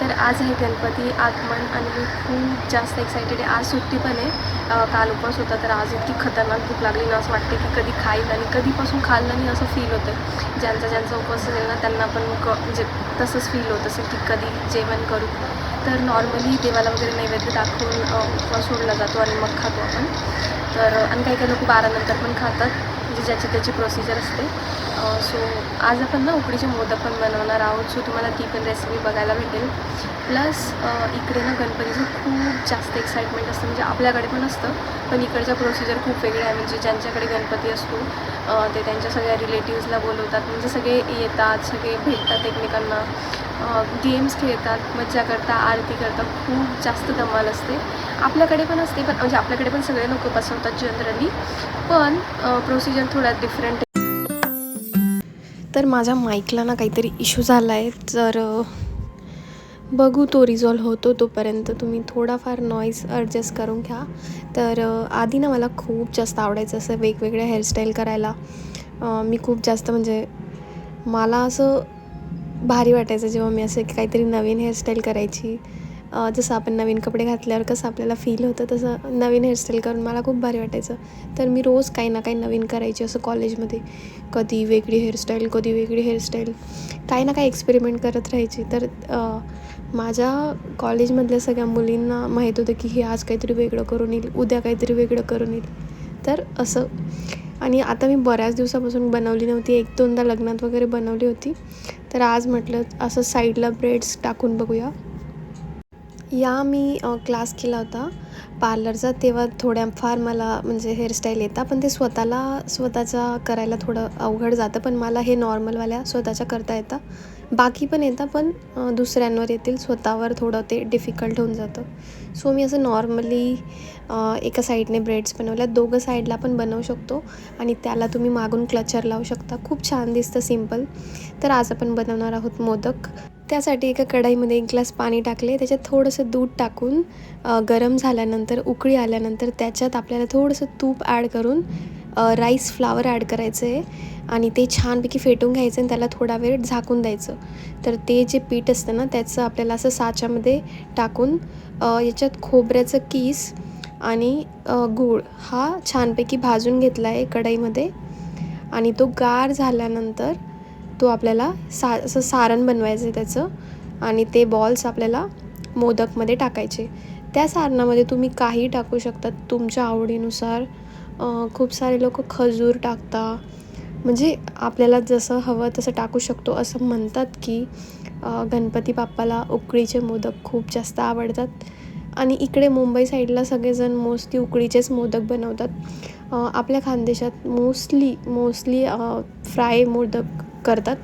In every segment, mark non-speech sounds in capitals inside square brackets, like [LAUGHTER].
तर आज आहे गणपती आगमन आणि मी खूप जास्त एक्सायटेड आहे. आज सुट्टी पण आहे. काल उपवास होता तर आज इतकी खतरनाक भूक लागली ना असं वाटते की कधी खाईल आणि कधीपासून खाल्लं नाही असं फील होतं ज्यांचा ज्यांचा उपवास असेल ना त्यांना पण क म्हणजे तसंच फील होत असेल की कधी जेवण करू. तर नॉर्मली देवाला वगैरे नैवेद्य दाखवून उपवास सोडला जातो आणि मग खातो आपण. तर आणि काही काही लोक बारानंतर पण खातात. म्हणजे ज्याची त्याची प्रोसिजर असते. सो आज आपण ना उकडीचे मोदक पण बनवणार आहोत. सो तुम्हाला ती पण रेसिपी बघायला भेटेल. प्लस इकडे ना गणपतीचं खूप जास्त एक्साइटमेंट असतं. म्हणजे आपल्याकडे पण असतं पण इकडच्या प्रोसिजर खूप वेगळ्या आहे. म्हणजे ज्यांच्याकडे गणपती असतो ते त्यांच्या सगळ्या रिलेटिव्सला बोलवतात. म्हणजे सगळे येतात सगळे भेटतात एकमेकांना. गेम्स खेळतात मज्जा करतात आरती करतात खूप जास्त धमाल असते. आपल्याकडे पण असते पण म्हणजे आपल्याकडे पण सगळे लोक बसवतात जनरली पण प्रोसिजर थोडा डिफरंट तर माझ्या माईकला ना काहीतरी इश्यू झाला आहे तर बघू तो रिझॉल्व होतो तोपर्यंत. तुम्ही थोडाफार नॉईज ॲडजस्ट करून घ्या. तर आधी ना मला खूप जास्त आवडायचं असं वेगवेगळ्या हेअरस्टाईल करायला. मी खूप जास्त म्हणजे मला असं भारी वाटायचं जेव्हा मी असं काहीतरी नवीन हेअरस्टाईल करायची. जसं आपण नवीन कपडे घातल्यावर कसं आपल्याला फील होतं तसं नवीन हेअरस्टाईल करून मला खूप भारी वाटायचं. तर मी रोज काही ना काही नवीन करायची असं कॉलेजमध्ये कधी वेगळी हेअरस्टाईल कधी वेगळी हेअरस्टाईल काही ना काही एक्सपेरिमेंट करत राहायची. तर माझ्या कॉलेजमधल्या सगळ्या मुलींना माहीत होतं की हे आज काहीतरी वेगळं करून येईल उद्या काहीतरी वेगळं करून येईल. तर असं. आणि आता मी बऱ्याच दिवसापासून बनवली नव्हती. एक दोनदा लग्नात वगैरे बनवली होती. तर आज म्हटलं असं साईडला ब्रेड्स टाकून बघूया. या मी क्लास केला होता पार्लरचा तेव्हा थोड्याफार मला म्हणजे हेअरस्टाईल येतात पण ते स्वतःला स्वतःचा करायला थोडं अवघड जातं पण मला हे नॉर्मलवाल्या स्वतःच्या करता येतं. बाकी पण येतं पण दुसऱ्यांवर येतील स्वतःवर थोडं ते डिफिकल्ट होऊन जातं. सो मी असं नॉर्मली एका साईडने ब्रेड्स बनवल्या दोघं साईडला पण बनवू शकतो आणि त्याला तुम्ही मागून क्लचर लावू शकता. खूप छान दिसतं सिंपल तर आज आपण बनवणार आहोत मोदक. त्यासाठी एका कढाईमध्ये एक ग्लास पाणी टाकले. त्याच्यात थोडंसं दूध टाकून गरम झाल्यानंतर उकळी आल्यानंतर त्याच्यात आपल्याला थोडंसं तूप ॲड करून राईस फ्लावर ॲड करायचं आहे आणि ते छानपैकी फेटून घ्यायचं आणि त्याला थोडा वेळ झाकून द्यायचं. तर ते जे पीठ असतं ना त्याचं आपल्याला असं साच्यामध्ये टाकून याच्यात खोबऱ्याचं किस आणि गूळ हा छानपैकी भाजून घेतला आहे कढईमध्ये. आणि तो गार झाल्यानंतर तो आपल्याला सा असं सारण बनवायचं आहे त्याचं आणि ते बॉल्स आपल्याला मोदकमध्ये टाकायचे. त्या सारणामध्ये तुम्ही काही टाकू शकता तुमच्या आवडीनुसार. खूप सारे लोक खजूर टाकता. म्हणजे आपल्याला जसं हवं तसं टाकू शकतो असं म्हणतात की गणपती बाप्पाला उकळीचे मोदक खूप जास्त आवडतात. आणि इकडे मुंबई साईडला सगळेजण मोस्टली उकळीचेच मोदक बनवतात. आपल्या खानदेशात मोस्टली मोस्टली फ्राय मोदक करतात.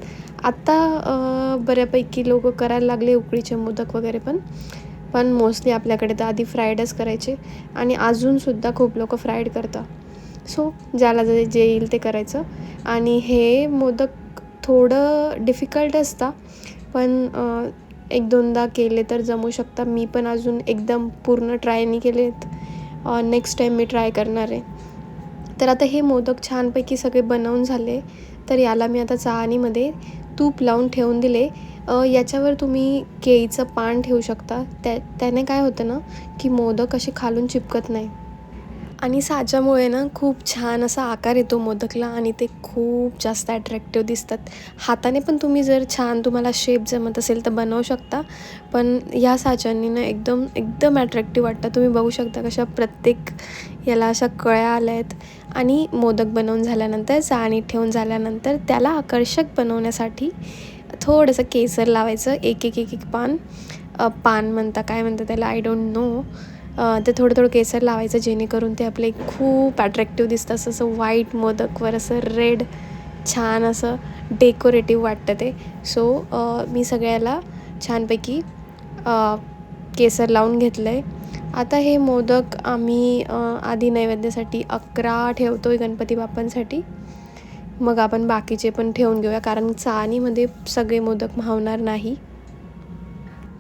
आत्ता बऱ्यापैकी लोक करायला लागले उकळीचे मोदक वगैरे पण. पण मोस्टली आपल्याकडे तर आधी फ्राईडच करायचे. आणि अजूनसुद्धा खूप लोक फ्राईड करतात. सो ज्याला जे जे येईल ते करायचं. आणि हे मोदक थोडं डिफिकल्ट असतं पण एक दोनदा केले तर जमू शकता. मी पण अजून एकदम पूर्ण ट्राय नाही केलेत. नेक्स्ट टाईम मी ट्राय करणार आहे. तर आता हे मोदक छानपैकी सगळे बनवून झाले. तर याला मी आता चहानीमध्ये तूप लावून ठेवून दिले. याच्यावर तुम्ही केळीचं पान ठेवू शकता. त्या त्याने काय होतं ना की मोदक असे खालून चिपकत नाही. आणि साच्यामुळे ना खूप छान असा आकार येतो मोदकला आणि ते खूप जास्त अट्रॅक्टिव्ह दिसतात. हाताने पण तुम्ही जर छान तुम्हाला शेप जमत असेल तर बनवू शकता. पण या साच्यांनी ना एकदम एकदम अट्रॅक्टिव्ह वाटतं. तुम्ही बघू शकता कशा प्रत्येक याला अशा कळ्या आल्या आहेत आणि मोदक बनवून झाल्यानंतर जाणी ठेवून झाल्यानंतर त्याला आकर्षक बनवण्यासाठी थोडंसं केसर लावायचं. एक एक एक एक पान. पान म्हणता काय म्हणता त्याला? आय डोंट नो ते थोडं थोडं केसर लावायचं जेणेकरून ते आपले खूप अट्रॅक्टिव्ह दिसतं. असं असं व्हाईट मोदकवर असं रेड छान असं डेकोरेटिव्ह वाटतं ते. सो मी सगळ्याला छानपैकी केसर लावून घेतलं आहे आता हे मोदक आम्ही आधी नैवेद्यासाठी अकरा ठेवतो आहे गणपती बाप्पांसाठी. मग आपण बाकीचे पण ठेवून घेऊया कारण चाणीमध्ये सगळे मोदक मावणार नाही.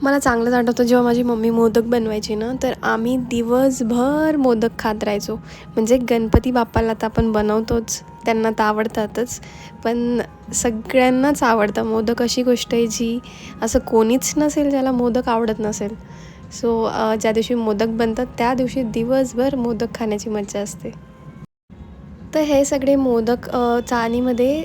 मला चांगलंच आठवतं जेव्हा माझी मम्मी मोदक बनवायची ना तर आम्ही दिवसभर मोदक खात राहायचो. म्हणजे गणपती बाप्पाला तर आपण बनवतोच त्यांना तर आवडतातच. पण सगळ्यांनाच आवडतं मोदक अशी गोष्ट आहे जी असं कोणीच नसेल ज्याला मोदक आवडत नसेल. सो ज्या दिवशी मोदक बनतात त्या दिवशी दिवसभर मोदक खाण्याची मज्जा असते. तर हे सगळे मोदक अ, चाळणीमध्ये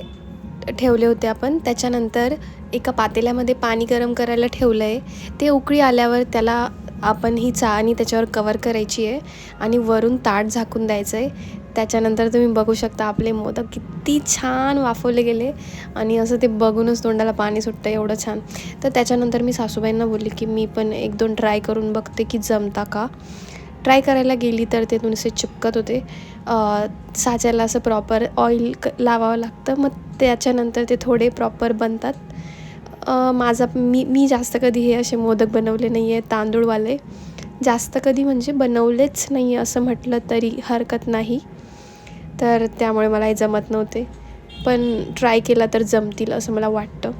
ठेवले होते आपण. त्याच्यानंतर एका पातेल्यामध्ये पाणी गरम करायला ठेवलं आहे ते उकळी आल्यावर त्याला आपण ही चाळणी त्याच्यावर कवर करायची आहे आणि वरून ताट झाकून द्यायचं आहे त्याच्यानंतर तुम्ही बघू शकता आपले मोदक किती छान वाफवले गेले आणि असं ते बघूनच तोंडाला पाणी सुटतं एवढं छान. तर त्याच्यानंतर मी सासूबाईंना बोलली की मी पण एक दोन ट्राय करून बघते की जमता का. ट्राय करायला गेली तर ते तुमचे चिपकत होते. साच्याला असं प्रॉपर ऑइल क लावावं लागतं. मग त्याच्यानंतर ते थोडे प्रॉपर बनतात. माझा मी मी जास्त कधी हे असे मोदक बनवले नाही आहे तांदूळवाले. जास्त कधी म्हणजे बनवलेच नाही आहे असं म्हटलं तरी हरकत नाही. तर त्यामुळे मला हे जमत नव्हते. पण ट्राय केला तर जमतील असं मला वाटतं.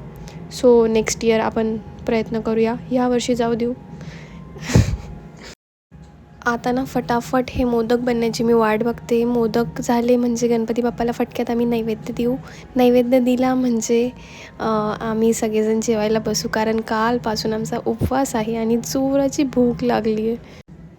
सो नेक्स्ट इयर आपण प्रयत्न करूया. ह्या वर्षी जाऊ देऊ. आता ना फटाफट हे मोदक बनण्याची मी वाट बघते. मोदक झाले म्हणजे गणपती बाप्पाला फटक्यात आम्ही नैवेद्य देऊ. नैवेद्य दिला म्हणजे आम्ही सगळेजण जेवायला बसू. कारण कालपासून आमचा उपवास आहे आणि जोराची भूक लागली आहे.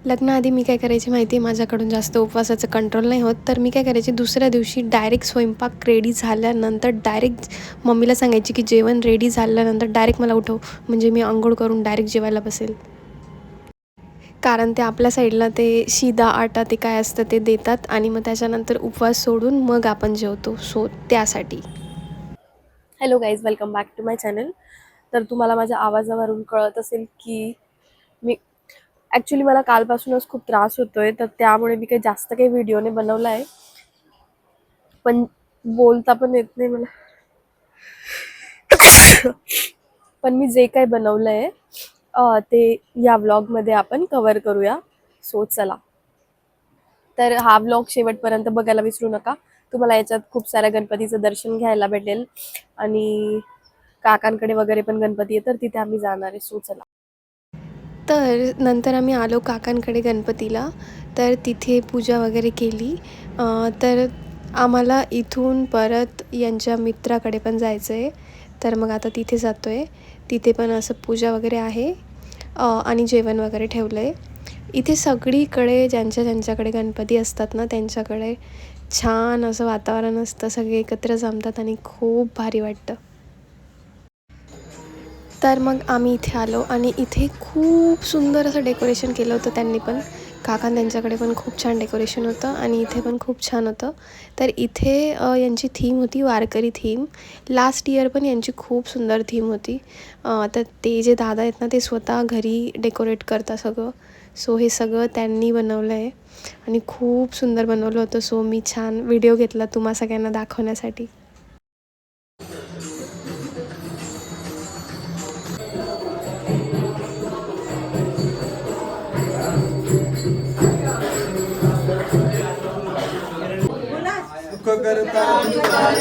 लग्नाआधी मी काय करायची माहिती आहे माझ्याकडून जास्त उपवासाचं कंट्रोल नाही होत. तर मी काय करायची? दुसऱ्या दिवशी डायरेक्ट स्वयंपाक रेडी झाल्यानंतर डायरेक्ट मम्मीला सांगायची की जेवण रेडी झाल्यानंतर डायरेक्ट मला उठव. म्हणजे मी आंघोळ करून डायरेक्ट जेवायला बसेल. कारण ते आपल्या साईडला ते शिदा आटा ते काय असतं ते देतात आणि मग त्याच्यानंतर उपवास सोडून मग आपण जेवतो. सो त्यासाठी. Hello guys welcome back to my channel तर तुम्हाला माझ्या आवाजावरून कळत असेल की मी ॲक्च्युली मला कालपासूनच खूप त्रास होतो आहे तर त्यामुळे मी काही जास्त काही व्हिडिओने बनवला आहे पण बोलता पण येत नाही मला. [COUGHS] पण मी जे काही बनवलं आहे ते या व्लॉगमध्ये आपण कवर करूया. सो चला. तर हा व्लॉग शेवटपर्यंत बघायला विसरू नका. तुम्हाला याच्यात खूप साऱ्या गणपतीचं दर्शन घ्यायला भेटेल. आणि काकांकडे वगैरे पण गणपती आहे तर तिथे आम्ही जाणार आहे. सो चला. तर नंतर आम्ही आलो काकांकडे गणपतीला. तर तिथे पूजा वगैरे केली. तर आम्हाला इथून परत यांच्या मित्राकडे पण जायचं आहे तर मग आता तिथे जातो आहे तिथे पण असं पूजा वगैरे आहे आणि जेवण वगैरे ठेवलं आहे इथे सगळीकडे ज्यांच्या ज्यांच्याकडे गणपती असतात ना त्यांच्याकडे छान असं वातावरण असतं सगळे एकत्र जमतात आणि खूप भारी वाटतं. तर मग आम्ही इथे आलो आणि इथे खूप सुंदर असं डेकोरेशन केलं होतं त्यांनी पण. काका त्यांच्याकडे पण खूप छान डेकोरेशन होतं आणि इथे पण खूप छान होतं. तर इथे यांची थीम होती वारकरी थीम लास्ट इयर पण यांची खूप सुंदर थीम होती. तर ते जे दादा आहेत ना ते स्वतः घरी डेकोरेट करतात सगळं. सो हे सगळं त्यांनी बनवलं आहे आणि खूप सुंदर बनवलं होतं. सो मी छान व्हिडिओ घेतला तुम्हा सगळ्यांना दाखवण्यासाठी. करता.